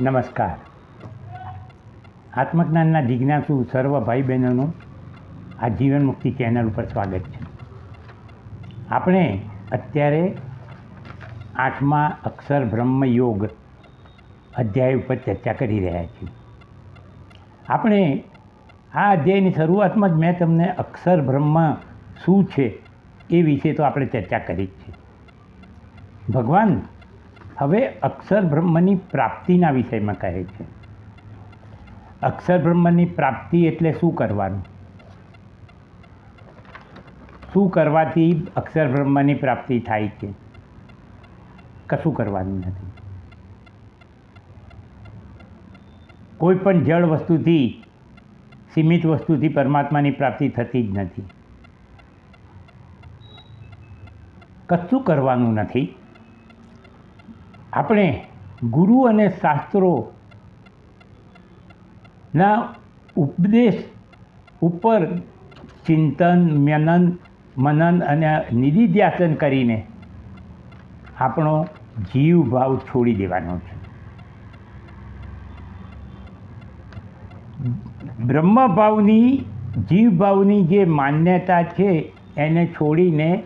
નમસ્કાર. આત્મજ્ઞાનના જિજ્ઞાસુ સર્વ ભાઈ બહેનોનું. આ જીવન મુક્તિ ચેનલ ઉપર સ્વાગત છે. આપણે અત્યારે આઠમા અક્ષર બ્રહ્મ યોગ અધ્યાય ઉપર ચર્ચા કરી રહ્યા છીએ. આપણે આ અધ્યાયની શરૂઆતમાં જ મેં તમને અક્ષર બ્રહ્મ શું છે એ વિશે તો આપણે ચર્ચા કરી જ છે. ભગવાન હવે અક્ષર બ્રહ્મની પ્રાપ્તિના વિષયમાં કહે છે. અક્ષર બ્રહ્મની પ્રાપ્તિ એટલે શું કરવાનું? શું કરવાથી અક્ષર બ્રહ્મની પ્રાપ્તિ થાય છે? કશું કરવાનું નથી. કોઈ પણ જળ વસ્તુથી, સીમિત વસ્તુથી પરમાત્માની પ્રાપ્તિ થતી જ નથી. કશું કરવાનું નથી. આપણે ગુરુ અને શાસ્ત્રોના ઉપદેશ ઉપર ચિંતન, મનન મનન અને નિધિધ્યાસન કરીને આપણો જીવ ભાવ છોડી દેવાનો છે. બ્રહ્મભાવની જીવભાવની જે માન્યતા છે એને છોડીને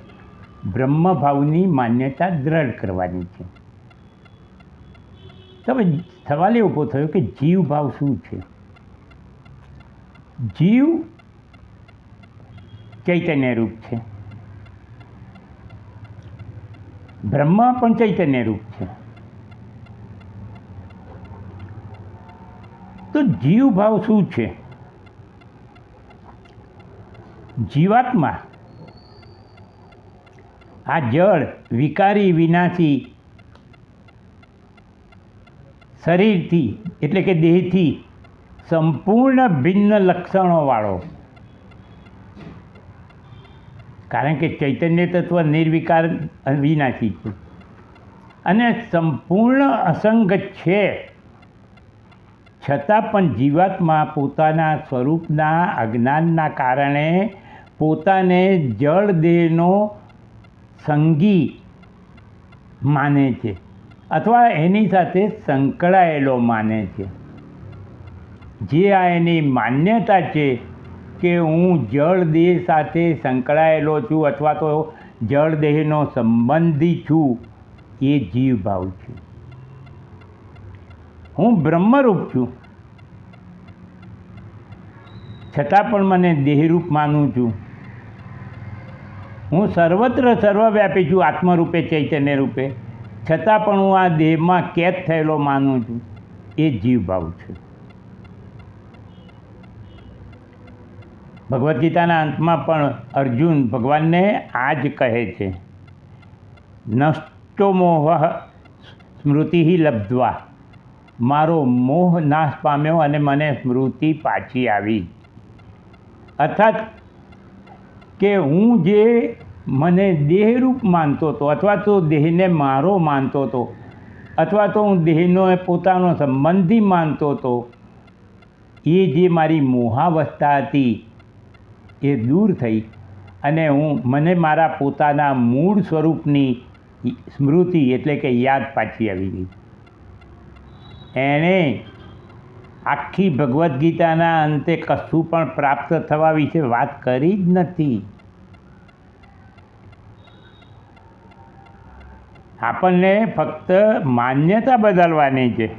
બ્રહ્મભાવની માન્યતા દ્રઢ કરવાની છે. તમે સવાલ એ ઊભો થયો કે જીવ ભાવ શું છે? જીવ ચૈતન્ય રૂપ છે. બ્રહ્મ પણ ચૈતન્ય રૂપ છે. તો જીવ ભાવ શું છે? જીવાત્મા, આ જળ વિકારી વિનાશી શરીરથી, એટલે કે દેહથી, સંપૂર્ણ ભિન્ન લક્ષણોવાળો. કારણ કે ચૈતન્ય તત્વ નિર્વિકાર વિનાશી છે. અને સંપૂર્ણ અસંગત છે. છતાં પણ જીવાત્મા પોતાના સ્વરૂપના અજ્ઞાનના કારણે પોતાને જળ દેહનો સંગી માને છે. અથવા એની સાથે સંકળાયેલો માને છે. જે આ એની માન્યતા છે કે હું જળ દેહ સાથે સંકળાયેલો છું અથવા તો જળ દેહનો સંબંધી છું, એ જીવ ભાવ છે. હું બ્રહ્મરૂપ છું. છતાં પણ મને દેહરૂપ માનું છું. હું સર્વત્ર સર્વવ્યાપી છું, આત્મરૂપે, ચૈતન્ય રૂપે. છતાં પણ હું આ દેહમાં કેદ થયેલો માનું છું. એ જીવ ભાવ છે. ભગવદ્ ગીતાના અંતમાં પણ અર્જુન ભગવાનને આ જ કહે છે. નષ્ટો મોહ સ્મૃતિ લબ્ધવા. મારો મોહ નાશ પામ્યો અને મને સ્મૃતિ પાછી આવી. અર્થાત કે હું જે મને દેહરૂપ માનતો હતો, અથવા તો દેહને મારો માનતો હતો, અથવા તો હું દેહનો પોતાનો સંબંધી માનતો હતો. એ જે મારી મોહાવસ્થા હતી, એ દૂર થઈ અને હું, મને મારા પોતાના મૂળ સ્વરૂપની સ્મૃતિ એટલે કે યાદ પાછી આવી ગઈ. એણે આખી ભગવદ્ ગીતાના અંતે કશું પણ પ્રાપ્ત થવા વિશે વાત કરી જ નથી. આપણને ફક્ત માન્યતા બદલવાની છે.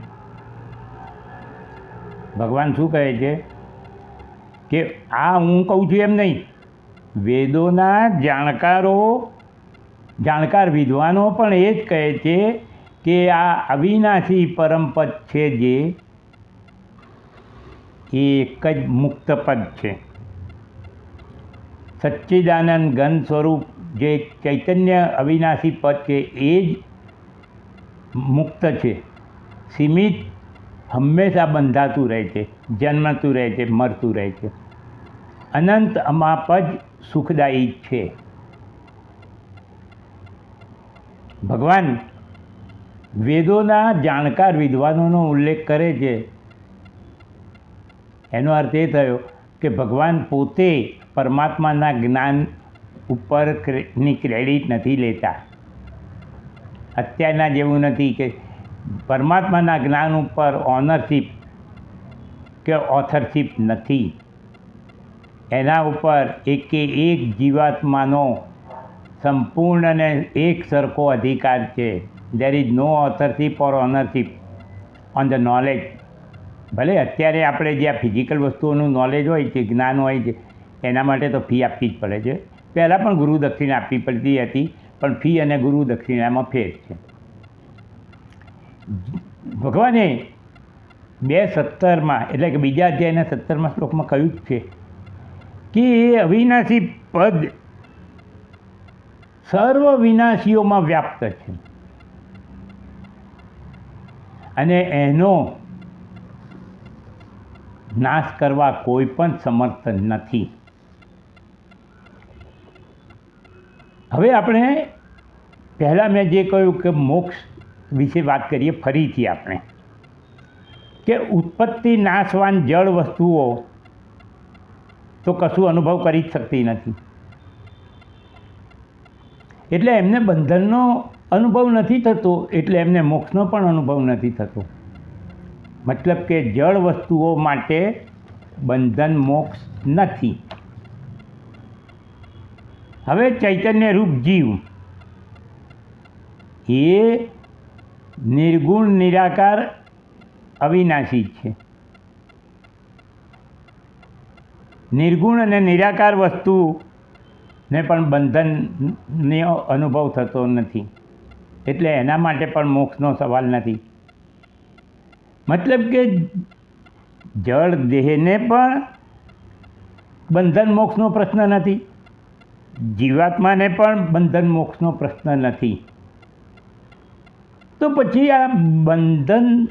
ભગવાન શું કહે છે? કે આ હું કહું છું એમ નહીં. વેદોના જાણકારો, જાણકાર વિદ્વાનો પણ એ જ કહે છે કે આ અવિનાશી પરમપદ છે જે એ એક જ મુક્ત પદ છે. સચ્ચિદાનંદ ઘન સ્વરૂપ જે ચૈતન્ય અવિનાશી પદ છે, એ જ મુક્ત છે. સીમિત હંમેશા બંધાતું રહે છે, જન્મતું રહે છે, મરતું રહે છે. અનંત અમાપ જ સુખદાયી છે. ભગવાન વેદોના જાણકાર વિદ્વાનોનો ઉલ્લેખ કરે છે. એનો અર્થ એ થયો કે ભગવાન પોતે પરમાત્માના જ્ઞાન ઉપરની ક્રેડિટ નથી લેતા. અત્યારના જેવું નથી કે પરમાત્માના જ્ઞાન ઉપર ઓનરશીપ કે ઓથરશીપ નથી. એના ઉપર એકે એક જીવાત્માનો સંપૂર્ણ અને એક સરખો અધિકાર છે. There is no authorship or ownership on the knowledge ભલે અત્યારે આપણે જે આ ફિઝિકલ વસ્તુઓનું નોલેજ હોય છે, જ્ઞાન હોય છે, એના માટે તો ફી આપવી જ પડે છે. પહેલાં પણ ગુરુ દક્ષિણા આપવી પડતી હતી, પણ ફી અને ગુરુ દક્ષિણામાં ફેર છે. ભગવાને બે સત્તરમાં, એટલે કે બીજા અધ્યાયના સત્તરમાં શ્લોકમાં કહ્યું જ છે કે એ અવિનાશી પદ સર્વ વિનાશીઓમાં વ્યાપ્ત છે. અને એનો નાશ કરવા કોઈ પણ સમર્થ નથી. હવે આપણે પહેલાં મેં જે કહ્યું કે મોક્ષ વિશે વાત કરીએ ફરીથી આપણે, કે ઉત્પત્તિ નાશવાન જળ વસ્તુઓ તો કશું અનુભવ કરી જ શકતી નથી. એટલે એમને બંધનનો અનુભવ નથી થતો, એટલે એમને મોક્ષનો પણ અનુભવ નથી થતો. મતલબ કે જળ વસ્તુઓ માટે બંધન મોક્ષ નથી. હવે ચૈતન્ય રૂપ જીવ. એ નિર્ગુણ, નિરાકાર, અવિનાશી છે. નિર્ગુણ અને નિરાકાર વસ્તુને પણ બંધનનો અનુભવ થતો નથી. એટલે એના માટે પણ મોક્ષનો સવાલ નથી. મતલબ કે જળ, દેહને પણ બંધન, મોક્ષનો પ્રશ્ન નથી. જીવાત્માને પણ બંધન મોક્ષનો પ્રશ્ન નથી. તો પછી આ બંધન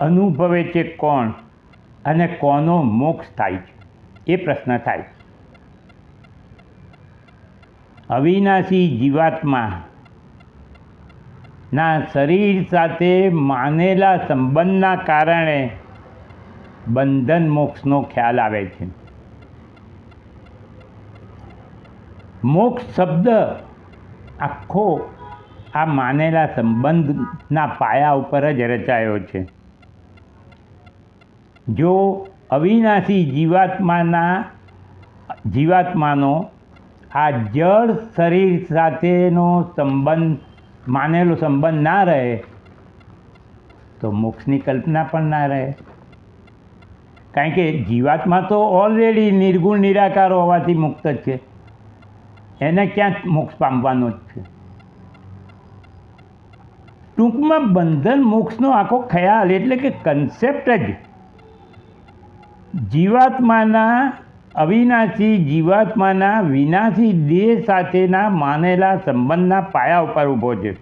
અનુભવે છે કોણ? અને કોનો મોક્ષ થાય છે? એ પ્રશ્ન થાય અવિનાશી જીવાત્મા ના શરીર સાથે માનેલા સંબંધના કારણે બંધન મોક્ષનો ખ્યાલ આવે છે. મોક્ષ શબ્દ આખો આ માનેલા સંબંધના પાયા ઉપર જ રચાયો છે. જો અવિનાશી જીવાત્માના જીવાત્માનો આ જળ શરીર સાથેનો સંબંધ, માનેલો સંબંધ ના રહે, તો મોક્ષની કલ્પના પણ ના રહે. કારણ કે જીવાત્મા તો ઓલરેડી નિર્ગુણ, નિરાકાર હોવાથી મુક્ત છે. એને ક્યાં મોક્ષ પામવાનો જ છે? ટૂંકમાં બંધન મોક્ષનો આખો ખ્યાલ એટલે કે કન્સેપ્ટ જ. જીવાત્માના અવિનાશી, જીવાત્માના વિનાશી દેહ સાથેના માનેલા સંબંધના પાયા ઉપર ઊભો છે.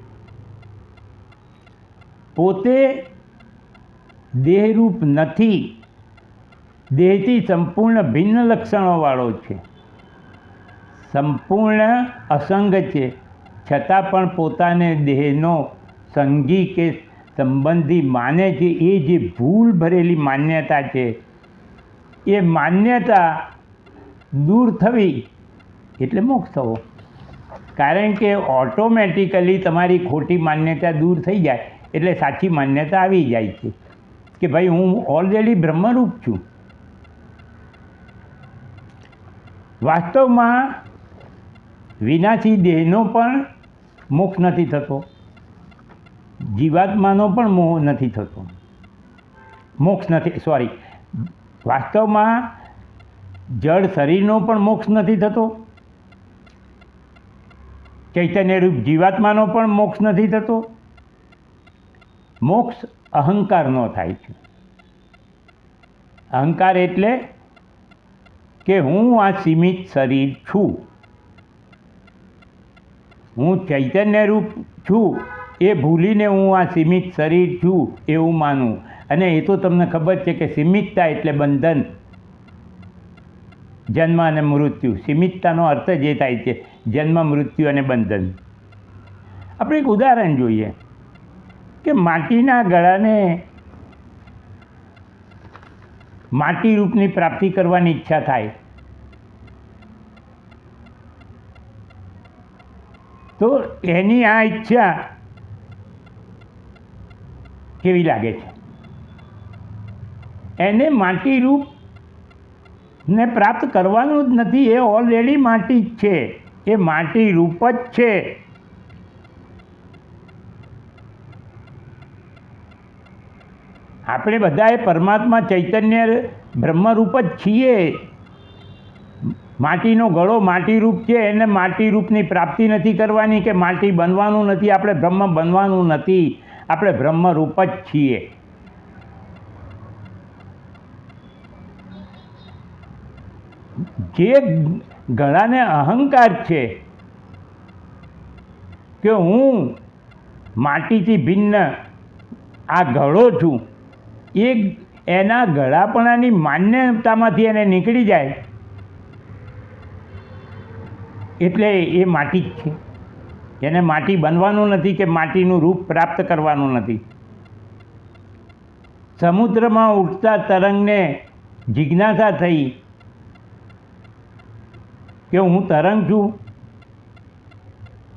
પોતે દેહરૂપ નથી. દેહથી સંપૂર્ણ ભિન્ન લક્ષણોવાળો છે. સંપૂર્ણ અસંગ છે. છતાં પણ પોતાને દેહનો સંગી કે સંબંધી માને છે, એ જે ભૂલ ભરેલી માન્યતા છે, એ માન્યતા દૂર થવી એટલે મોક્ષ થવો. કારણ કે ઓટોમેટિકલી તમારી ખોટી માન્યતા દૂર થઈ જાય, એટલે સાચી માન્યતા આવી જાય છે. કે ભાઈ, હું ઓલરેડી બ્રહ્મરૂપ છું. વાસ્તવમાં વિનાશી દેહનો પણ મોક્ષ નથી થતો. જીવાત્માનો પણ મોહ નથી થતો. મોક્ષ નથી સોરી વાસ્તવમાં જળ શરીરનો પણ મોક્ષ નથી થતો. ચૈતન્યરૂપ જીવાત્માનો પણ મોક્ષ નથી થતો. મોક્ષ અહંકારનો થાય છે. અહંકાર એટલે કે હું આ સીમિત શરીર છું. હું ચૈતન્યરૂપ છું, એ ભૂલીને હું આ સીમિત શરીર છું એવું માનું. અને એ તો તમને ખબર છે કે સીમિતતા એટલે બંધન. જન્મ અને મૃત્યુ. સીમિતતાનો અર્થ જ થાય છે, જન્મ, મૃત્યુ અને બંધન. આપણે એક ઉદાહરણ જોઈએ કે માટીના ગળાને માટી રૂપની પ્રાપ્તિ કરવાની ઈચ્છા થાય. તો એની આ ઈચ્છા કેવી લાગે છે? એને માટી રૂપ ને પ્રાપ્ત કરવાનું જ નથી, એ ઓલરેડી માટી જ છે. એ માટી રૂપ જ છે. આપણે બધાએ પરમાત્મા ચૈતન્ય બ્રહ્મરૂપ જ છીએ. માટીનો ગળો માટી રૂપ છે, એને માટી રૂપની પ્રાપ્તિ નથી કરવાની કે માટી બનવાનું નથી, આપણે બ્રહ્મ બનવાનું નથી. આપણે બ્રહ્મરૂપ જ છીએ. જે ગળાને અહંકાર છે કે હું માટીથી ભિન્ન આ ગળો છું, એ એના ગળાપણાની માન્યતામાંથી એને નીકળી જાય. એટલે એ માટી જ છે. એને માટી બનવાનું નથી કે માટીનું રૂપ પ્રાપ્ત કરવાનું નથી. સમુદ્રમાં ઉઠતા તરંગને જિજ્ઞાસા થઈ કે હું તરંગ છું.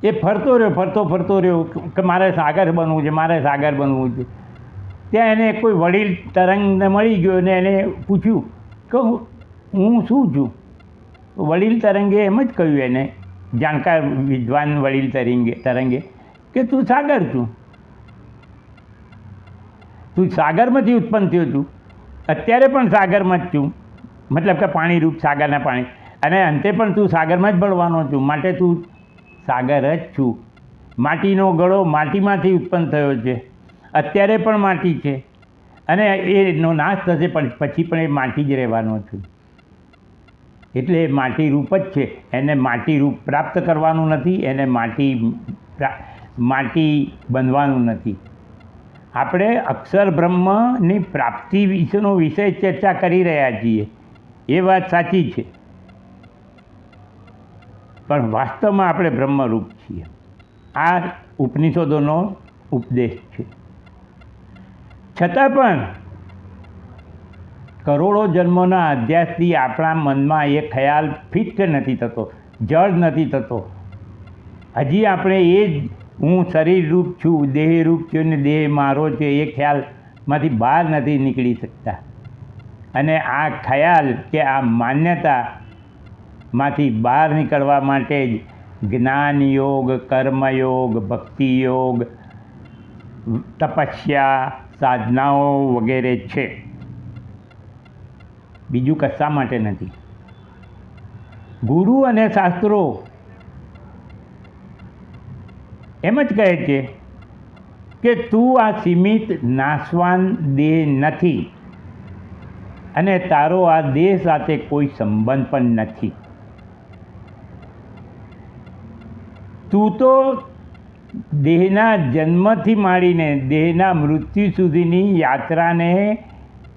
એ ફરતો રહ્યો, ફરતો ફરતો રહ્યો કે મારે સાગર બનવું છે, મારે સાગર બનવું છે. ત્યાં એને કોઈ વડીલ તરંગને મળી ગયો અને એને પૂછ્યું કે હું- હું શું છું? વડીલ તરંગે એમ જ કહ્યું એને, જાણકાર વિદ્વાન વડીલ તરંગે તરંગે કે તું સાગર છું. તું સાગરમાંથી ઉત્પન્ન થયો છું. અત્યારે પણ સાગરમાં જ છું. મતલબ કે પાણીરૂપ સાગરના પાણી. અને અંતે પણ તું સાગરમાં જ ભળવાનો છું. માટે તું સાગર જ છું. માટીનો ગળો માટીમાંથી ઉત્પન્ન થયો છે. અત્યારે પણ માટી છે. અને એનો નાશ થશે પણ પછી પણ એ માટી જ રહેવાનો છું. એટલે એ માટી રૂપ જ છે. એને માટી રૂપ પ્રાપ્ત કરવાનું નથી, એને માટી માટી બનવાનું નથી. આપણે અક્ષર બ્રહ્મની પ્રાપ્તિ વિશેનો વિષય ચર્ચા કરી રહ્યા છીએ. એ વાત સાચી છે. પણ વાસ્તવમાં આપણે બ્રહ્મરૂપ છીએ. આ ઉપનિષદોનો ઉપદેશ છે. છતાં પણ કરોડો જન્મોના અધ્યાસથી આપણા મનમાં એ ખ્યાલ ફિટ નથી થતો જડ નથી થતો. હજી આપણે એ જ હું શરીરરૂપ છું, દેહરૂપ છું ને દેહ મારો છે એ ખ્યાલમાંથી બહાર નથી નીકળી શકતા. અને આ ખ્યાલ કે આ માન્યતામાંથી બહાર નીકળવા માટે જ જ્ઞાન યોગ કર્મયોગ ભક્તિ યોગ, તપસ્યા, સાધનાઓ વગેરે છે. બીજું કશા માટે નથી? ગુરુ અને શાસ્ત્રો એમ જ કહે છે કે તું આ સીમિત નાશવાન દેહ નથી અને તારો આ દેહ સાથે કોઈ સંબંધ પણ નથી. તું તો દેહના જન્મથી માંડીને દેહના મૃત્યુ સુધીની યાત્રાને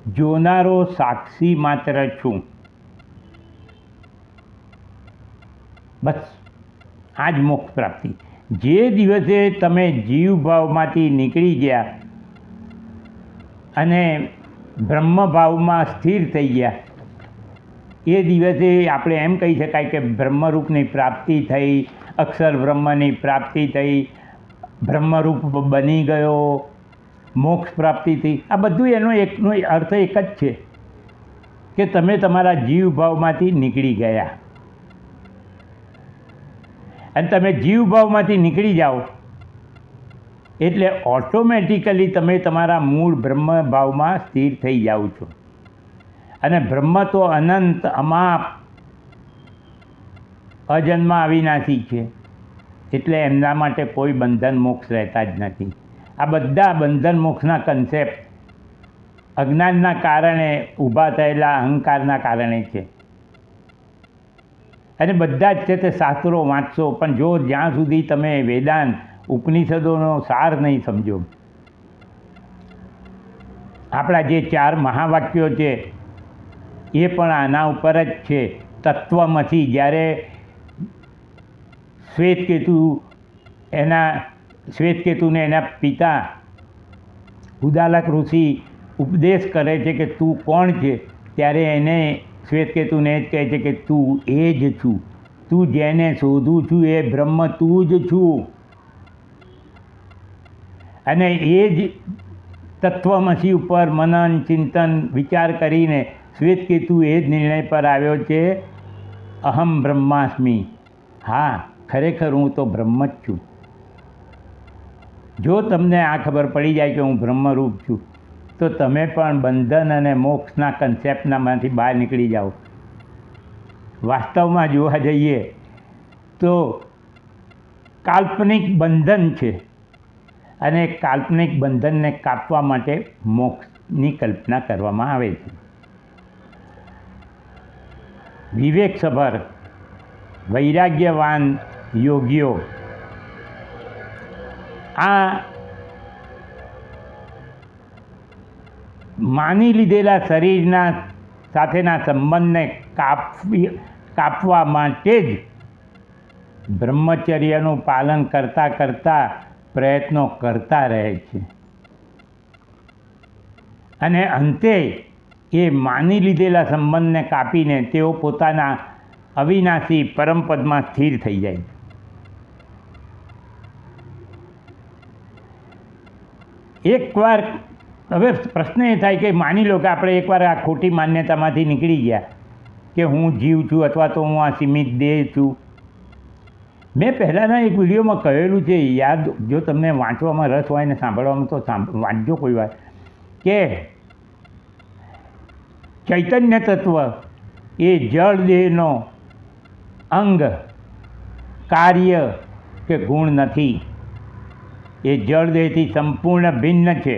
જોનારો સાક્ષી માત્ર છું. બસ આ જ મોક્ષ પ્રાપ્તિ. જે દિવસે તમે જીવભાવમાંથી નીકળી ગયા અને બ્રહ્મ ભાવમાં સ્થિર થઈ ગયા, એ દિવસે આપણે એમ કહી શકાય કે બ્રહ્મરૂપની પ્રાપ્તિ થઈ, અક્ષર બ્રહ્મની પ્રાપ્તિ થઈ, બ્રહ્મરૂપ બની ગયો મોક્ષ પ્રાપ્તિથી. આ બધું એનો એકનો અર્થ એક જ છે કે તમે તમારા જીવ ભાવમાંથી નીકળી ગયા. અને તમે જીવ ભાવમાંથી નીકળી જાઓ. એટલે ઓટોમેટિકલી તમે તમારા મૂળ બ્રહ્મ ભાવમાં સ્થિર થઈ જાઓ છો. અને બ્રહ્મ તો અનંત, અમાપ, અજન્મા અવિનાશી છે. એટલે એમના માટે કોઈ બંધન મોક્ષ રહેતા જ નથી. આ બધા બંધન મોક્ષના કન્સેપ્ટ અજ્ઞાનના કારણે ઊભા થયેલા, અહંકારના કારણે છે. અને બધા જ છે તે શાસ્ત્રો વાંચશો, પણ જો જ્યાં સુધી તમે વેદાંત, ઉપનિષદોનો સાર નહીં સમજો. આપણા જે ચાર મહાવાક્યો છે, એ પણ આના ઉપર જ છે. તત્વમસી જ્યારે શ્વેતકેતુ એના શ્વેતકેતુને એના પિતા ઉદાલક ઋષિ ઉપદેશ કરે છે કે તું કોણ છે? ત્યારે એને શ્વેતકેતુને જ કહે છે કે તું એ જ છું. તું જેને શોધું છું એ બ્રહ્મ તું જ છું. અને એ જ તત્વમસી ઉપર મનન, ચિંતન, વિચાર કરીને શ્વેતકેતુ એ જ નિર્ણય પર આવ્યો છે, અહમ બ્રહ્માસ્મી. હા, ખરેખર હું તો બ્રહ્મ જ છું. જો તમને આ ખબર પડી જાય કે હું બ્રહ્મરૂપ છું, તો તમે પણ બંધન અને મોક્ષના કન્સેપ્ટનામાંથી બહાર નીકળી જાઓ. વાસ્તવમાં જોવા જઈએ તો કાલ્પનિક બંધન છે અને કાલ્પનિક બંધનને કાપવા માટે મોક્ષની કલ્પના કરવામાં આવે છે. વિવેકસભર વૈરાગ્યવાન યોગીઓ આ માની લીધેલા શરીરના સાથેના સંબંધને કાપવી, કાપવા માટે જ બ્રહ્મચર્યનું પાલન કરતાં કરતાં પ્રયત્નો કરતા રહે છે. અને અંતે એ માની લીધેલા સંબંધને કાપીને તેઓ પોતાના અવિનાશી પરમપદમાં સ્થિર થઈ જાય એકવાર, હવે પ્રશ્ન એ થાય કે માની લો કે આપણે એકવાર આ ખોટી માન્યતામાંથી નીકળી ગયા કે હું જીવ છું અથવા તો હું આ સીમિત દેહ છું. મેં પહેલાંના એક વિડીયોમાં કહેલું છે, યાદ, જો તમને વાંચવામાં રસ હોય ને સાંભળવામાં તો વાંચજો કોઈ વાર, કે ચૈતન્ય તત્વ એ જળ દેહનો અંગ, કાર્ય કે ગુણ નથી. એ જળ દેહથી સંપૂર્ણ ભિન્ન છે.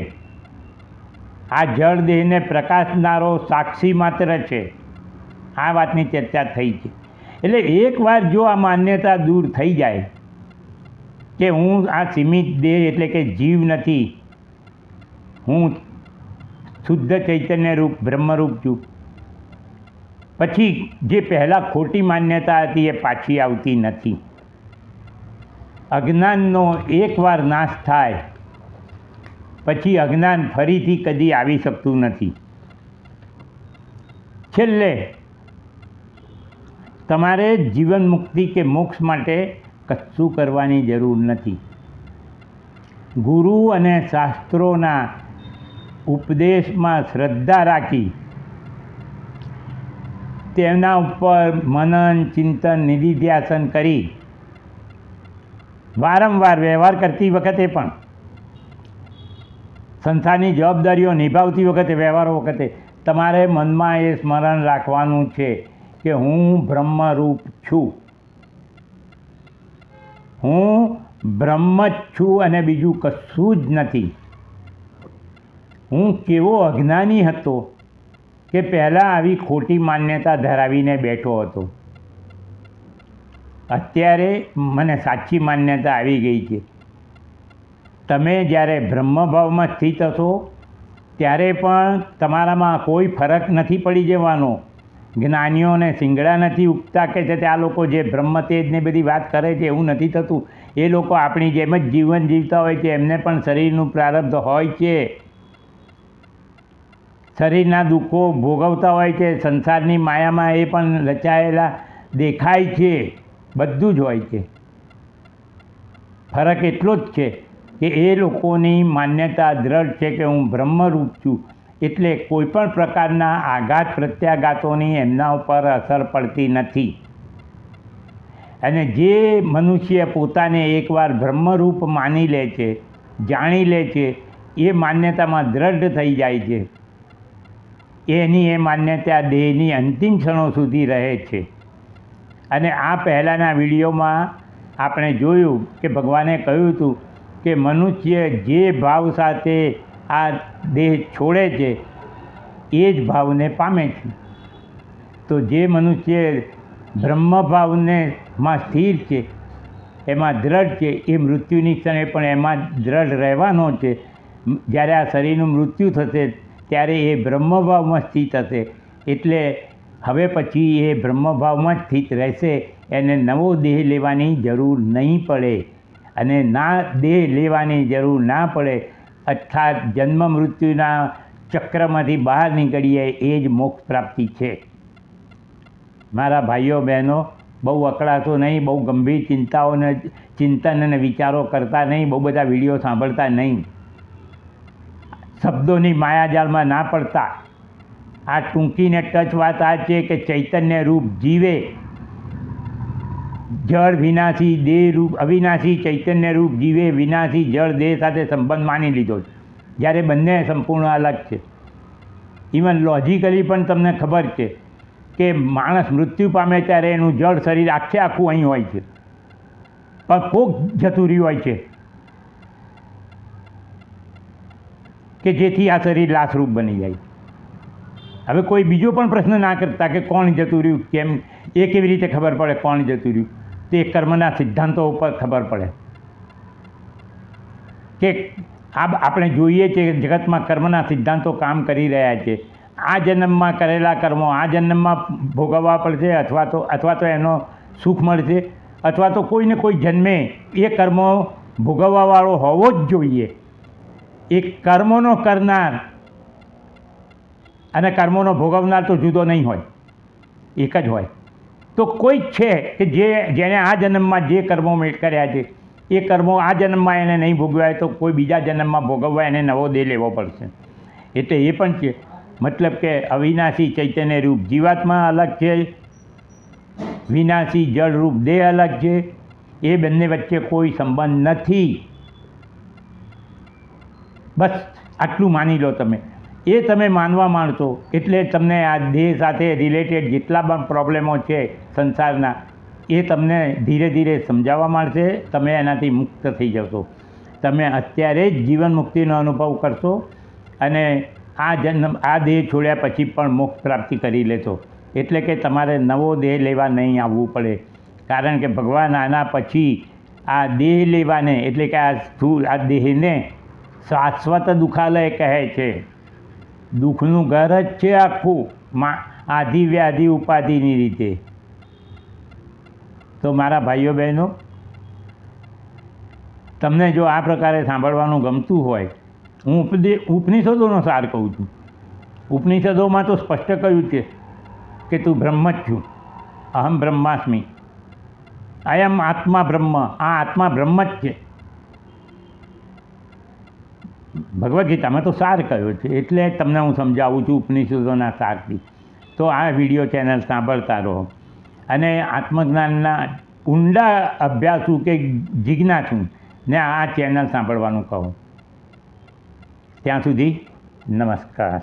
આ જળ દેહને પ્રકાશનારો સાક્ષી માત્ર છે. આ વાતની ચર્ચા થઈ છે. એટલે એકવાર જો આ માન્યતા દૂર થઈ જાય કે હું આ સીમિત દેહ એટલે કે જીવ નથી, હું શુદ્ધ ચૈતન્ય રૂપ, બ્રહ્મરૂપ છું. પછી જે પહેલાં ખોટી માન્યતા હતી એ પાછી આવતી નથી. અજ્ઞાનનો એકવાર નાશ થાય, પછી અજ્ઞાન ફરીથી કદી આવી શકતું નથી. છેલ્લે, તમારે જીવન મુક્તિ કે મોક્ષ માટે કશું કરવાની જરૂર નથી. ગુરુ અને શાસ્ત્રોના ઉપદેશમાં શ્રદ્ધા રાખી, તેમના ઉપર મનન, ચિંતન, નિધિધ્યાસન કરી વારંવાર વ્યવહાર કરતી વખતે પણ સંસારની જવાબદારીઓ નિભાવતી વખતે, વ્યવહારો વખતે તમારે મનમાં એ સ્મરણ રાખવાનું છે કે હું બ્રહ્મરૂપ છું. હું બ્રહ્મ જ છું અને બીજું કશું જ નથી. હું કેવો અજ્ઞાની હતો કે પહેલાં આવી ખોટી માન્યતા ધરાવીને બેઠો હતો. અત્યારે મને સાચી માન્યતા આવી ગઈ છે. તમે જ્યારે બ્રહ્મભાવમાં સ્થિત હશો, ત્યારે પણ તમારામાં કોઈ ફરક નથી પડી જવાનો. જ્ઞાનીઓને શિંગડા નથી ઉગતા કે છે આ લોકો જે બ્રહ્મ તેજને બધી વાત કરે છે એવું નથી થતું. એ લોકો આપણી જેમ જ જીવન જીવતા હોય છે, એમને પણ શરીરનું પ્રારબ્ધ હોય છે. શરીરના દુઃખો ભોગવતા હોય છે, સંસારની માયામાં એ પણ રચાયેલા દેખાય છે. બધું જ હોય છે. ફરક એટલો જ છે કે એ લોકોની માન્યતા દ્રઢ છે કે હું બ્રહ્મરૂપ છું. એટલે કોઈપણ પ્રકારના આઘાત, પ્રત્યાઘાતોની એમના ઉપર અસર પડતી નથી. અને જે મનુષ્ય પોતાને એકવાર બ્રહ્મરૂપ માની લે છે, જાણી લે છે, એ માન્યતામાં દ્રઢ થઈ જાય છે. એની એ માન્યતા દેહની અંતિમ ક્ષણો સુધી રહે છે. અને આ પહેલાંના વિડીયોમાં આપણે જોયું કે ભગવાને કહ્યું હતું કે મનુષ્ય જે ભાવ સાથે આ દેહ છોડે છે, એ જ ભાવને પામે છે. તો જે મનુષ્ય બ્રહ્મભાવને માં સ્થિર છે, એમાં દ્રઢ છે, એ મૃત્યુની ક્ષણે પણ એમાં દ્રઢ રહેવાનો છે. જ્યારે આ શરીરનું મૃત્યુ થશે, ત્યારે એ બ્રહ્મભાવમાં સ્થિત હશે. એટલે હવે પછી એ બ્રહ્મભાવમાં સ્થિત રહેશે. એને નવો દેહ લેવાની જરૂર નહીં પડે. અને ના દેહ લેવાની જરૂર ના પડે. અર્થાત જન્મ મૃત્યુના ચક્રમાંથી બહાર નીકળીએ એ જ મોક્ષ પ્રાપ્તિ છે. મારા ભાઈઓ બહેનો, બહુ અકળાશો નહીં, બહુ ગંભીર ચિંતાઓને, ચિંતન અને વિચારો કરતા નહીં, બહુ બધા વીડિયો સાંભળતા નહીં. શબ્દોની માયાજાલમાં ના પડતા. આ ટૂંકીને ટચ વાત આ છે કે ચૈતન્ય રૂપ જીવે. જળ વિનાશી દેહ રૂપ અવિનાશી ચૈતન્ય રૂપ જીવે, વિનાશી જળ દેહ સાથે સંબંધ માની લીધો છે. જ્યારે બંને સંપૂર્ણ અલગ છે. ઇવન લોજિકલી પણ તમને ખબર છે કે માણસ મૃત્યુ પામે ત્યારે એનું જળ શરીર આખે આખું અહીં હોય છે. પણ કોક જતું રહ્યું હોય છે. કે જેથી આ શરીર લાશરૂપ બની જાય. હવે કોઈ બીજો પણ પ્રશ્ન ના કરતા કે કોણ જતું રહ્યું, કેમ, એ કેવી રીતે ખબર પડે કોણ જતું રહ્યું? તે કર્મના સિદ્ધાંતો ઉપર ખબર પડે. કે આ આપણે જોઈએ છીએ જગતમાં કર્મના સિદ્ધાંતો કામ કરી રહ્યા છે. આ જન્મમાં કરેલા કર્મો આ જન્મમાં ભોગવવા પડશે અથવા તો અથવા તો એનો સુખ મળશે, અથવા તો કોઈને કોઈ જન્મે એ કર્મો ભોગવવાવાળો હોવો જ જોઈએ. એ કર્મોનો કરનાર અને કર્મોનો ભોગવનાર તો જુદો નહીં હોય. એક જ હોય. તો કોઈ છે કે જે જેણે આ જન્મમાં જે કર્મો કર્યા છે, એ કર્મો આ જન્મમાં એને નહીં ભોગવ્યા તો કોઈ બીજા જન્મમાં ભોગવવા એને નવો દેહ લેવો પડશે. એટલે એ પણ છે. મતલબ કે અવિનાશી ચૈતન્ય રૂપ જીવાત્મા અલગ છે. વિનાશી જળરૂપ દેહ અલગ છે. એ બંને વચ્ચે કોઈ સંબંધ નથી. બસ આટલું માની લો તમે. એ તમે માનવા માંડશો. એટલે તમને આ દેહ સાથે રિલેટેડ જેટલા પણ પ્રોબ્લેમો છે સંસારના, એ તમને ધીરે ધીરે સમજાવવા માંડશે. તમે એનાથી મુક્ત થઈ જશો. તમે અત્યારે જ જીવન મુક્તિનો અનુભવ કરશો અને આ જન્મ, આ દેહ છોડ્યા પછી પણ મોક્ષ પ્રાપ્તિ કરી લેશો. એટલે કે તમારે નવો દેહ લેવા નહીં આવવું પડે. કારણ કે ભગવાન આના પછી આ દેહ લેવાને, એટલે કે આ સ્થૂળ આ દેહને શાશ્વત દુઃખાલય કહે છે. દુઃખનું ઘર જ છે આખું, મા, આધિ વ્યાધિ ઉપાધિની રીતે. તો મારા ભાઈઓ બહેનો, તમને જો આ પ્રકારે સાંભળવાનું ગમતું હોય, હું ઉપદે, ઉપનિષદોનો સાર કહું છું. ઉપનિષદોમાં તો સ્પષ્ટ કહ્યું છે કે તું બ્રહ્મ જ છું. અહમ બ્રહ્માસ્મી. અયમ આત્મા બ્રહ્મ. આ આત્મા બ્રહ્મ જ છે. ભગવદ્ ગીતામાં તો સાર કયો છે, એટલે તમને હું સમજાવું છું ઉપનિષદોના સારથી. તો આ વીડિયો ચેનલ સાંભળતા રહો. અને આત્મજ્ઞાનના ઊંડા અભ્યાસું કે જિજ્ઞાસું ને આ ચેનલ સાંભળવાનું કહો. ત્યાં સુધી નમસ્કાર.